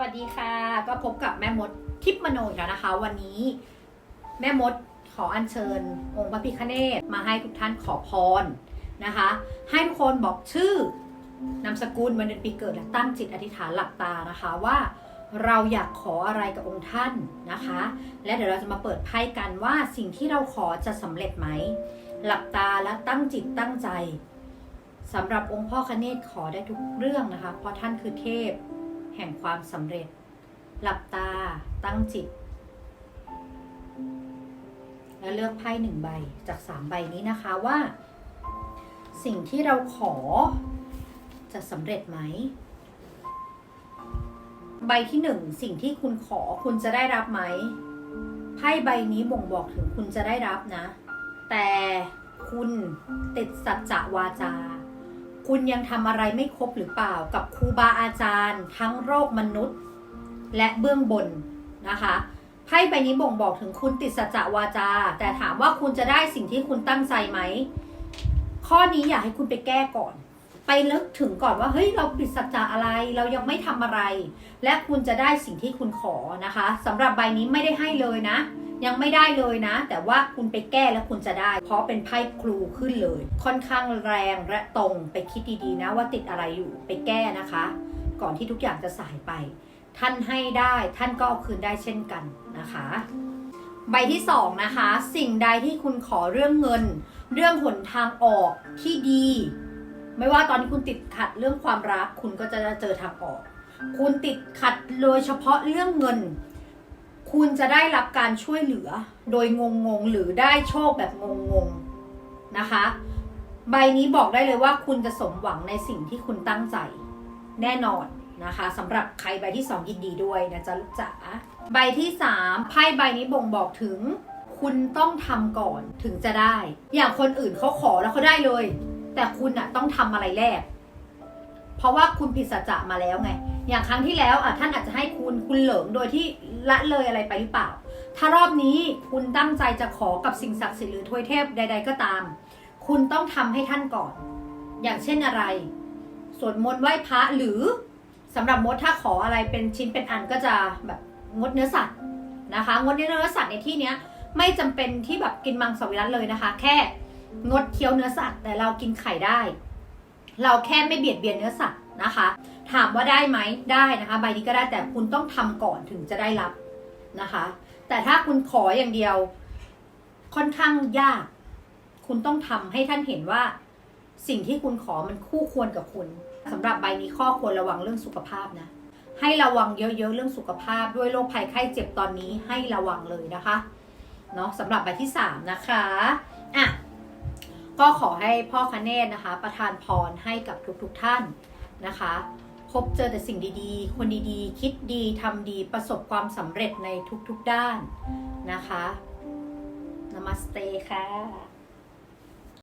วัสดีค่ะ ก็พบกับแม่มดทิพมโนอีกแล้วนะคะ วันนี้แม่มดขออัญเชิญ องค์พระพิฆเนศมาให้ทุกท่านขอพรนะคะ ให้ทุกคนบอกชื่อนามสกุลวันเดือนปีเกิดและตั้งจิตอธิษฐานหลับตานะคะว่าเราอยากขออะไรกับองค์ท่านนะคะ และเดี๋ยวเราจะมาเปิดไพ่กันว่าสิ่งที่เราขอจะสำเร็จไหม หลับตาและตั้งจิตตั้งใจสำหรับองค์พ่อคเนศขอได้ทุกเรื่องนะคะ เพราะท่านคือเทพ แห่งความสำเร็จ หลับตาตั้งจิต และเลือกไพ่หนึ่งใบจากสามใบนี้นะคะว่า สิ่งที่เราขอ จะสำเร็จไหม ใบที่หนึ่งสิ่งที่คุณขอคุณจะได้รับไหมไพ่ใบนี้บ่งบอกถึงคุณจะได้รับนะ แต่คุณติดสัจจะวาจา คุณยังทำอะไรไม่ครบหรือเปล่ากับครูบาอาจารย์ ทั้งโรคมนุษย์ และเบื้องบนนะคะไพ่ใบนี้บ่งบอกถึงคุณติดสัจวาจา แต่ถามว่าคุณจะได้สิ่งที่คุณตั้งใจไหม ข้อนี้อยากให้คุณไปแก้ก่อน ไปลึกถึงก่อนว่าเฮ้ยเราปิดสัจจะอะไรเรายังไม่ทำอะไร และคุณจะได้สิ่งที่คุณขอนะคะสำหรับใบนี้ไม่ได้ให้เลยนะ ยังไม่ได้เลยนะ แต่ว่าคุณไปแก้แล้วคุณจะได้ เพราะเป็นไพ่ครูขึ้นเลย ค่อนข้างแรงและตรงไปคิดดีๆนะว่าติดอะไรอยู่ไปแก้นะคะ ก่อนที่ทุกอย่างจะสายไป ท่านให้ได้ท่านก็เอาคืนได้เช่นกันนะคะ ใบที่สองนะคะ สิ่งใดที่คุณขอเรื่องเงิน เรื่องหนทางออกที่ดี ไม่ว่าตอนนี้คุณติดขัดเรื่องความรัก คุณก็จะเจอทางออก คุณติดขัดโดยเฉพาะเรื่องเงิน คุณจะได้รับการช่วยเหลือโดยงงงๆหรือได้โชคแบบงงงๆนะคะ ใบนี้บอกได้เลยว่าคุณจะสมหวังในสิ่งที่คุณตั้งใจแน่นอนนะคะสำหรับใครใบที่สองยินดีด้วยนะจ๊ะลูกจ๋าใบที่สามไพ่ใบนี้บ่งบอกถึง คุณต้องทำก่อนถึงจะได้ อย่างคนอื่นเขาขอแล้วเขาได้เลย แต่คุณอะต้องทำอะไรแรก เพราะว่าคุณผิดสัจจะมาแล้วไง อย่างครั้งที่แล้วอะท่านอาจจะให้คุณคุณเหลิงโดยที่ ละเลยอะไรไปหรือเปล่า ถ้ารอบนี้คุณตั้งใจจะขอกับสิ่งศักดิ์สิทธิ์หรือทวยเทพใด ๆ ก็ตาม คุณต้องทำให้ท่านก่อน อย่างเช่นอะไร สวดมนต์ไหว้พระหรือสำหรับมดถ้าขออะไรเป็นชิ้นเป็นอันก็จะแบบงดเนื้อสัตว์นะคะงดเนื้อสัตว์ในที่เนี้ยไม่จำเป็นที่แบบกินมังสวิรัตเลยนะคะ แค่งดเคี้ยวเนื้อสัตว์แต่เรากินไข่ได้ เราแค่ไม่เบียดเบียนเนื้อสัตว์นะคะ ถามว่าได้ไหมได้นะคะใบนี้ก็ได้แต่คุณต้องทำก่อนถึงจะได้รับนะคะ แต่ถ้าคุณขออย่างเดียว ค่อนข้างยาก คุณต้องทำให้ท่านเห็นว่า สิ่งที่คุณขอมันคู่ควรกับคุณสำหรับใบนี้ข้อควรระวังเรื่องสุขภาพนะให้ระวังเยอะๆเรื่องสุขภาพด้วยโรคภัยไข้เจ็บตอนนี้ให้ระวังเลยนะคะเนาะสำหรับใบที่สามนะคะอะก็ขอให้พ่อคเนศนะคะ ประทานพรให้กับทุกๆท่านนะคะ พบเจอแต่สิ่งดีๆ คนดีๆ คิดดีทำดีประสบความสำเร็จในทุกๆด้านนะคะนามัสเตค่ะ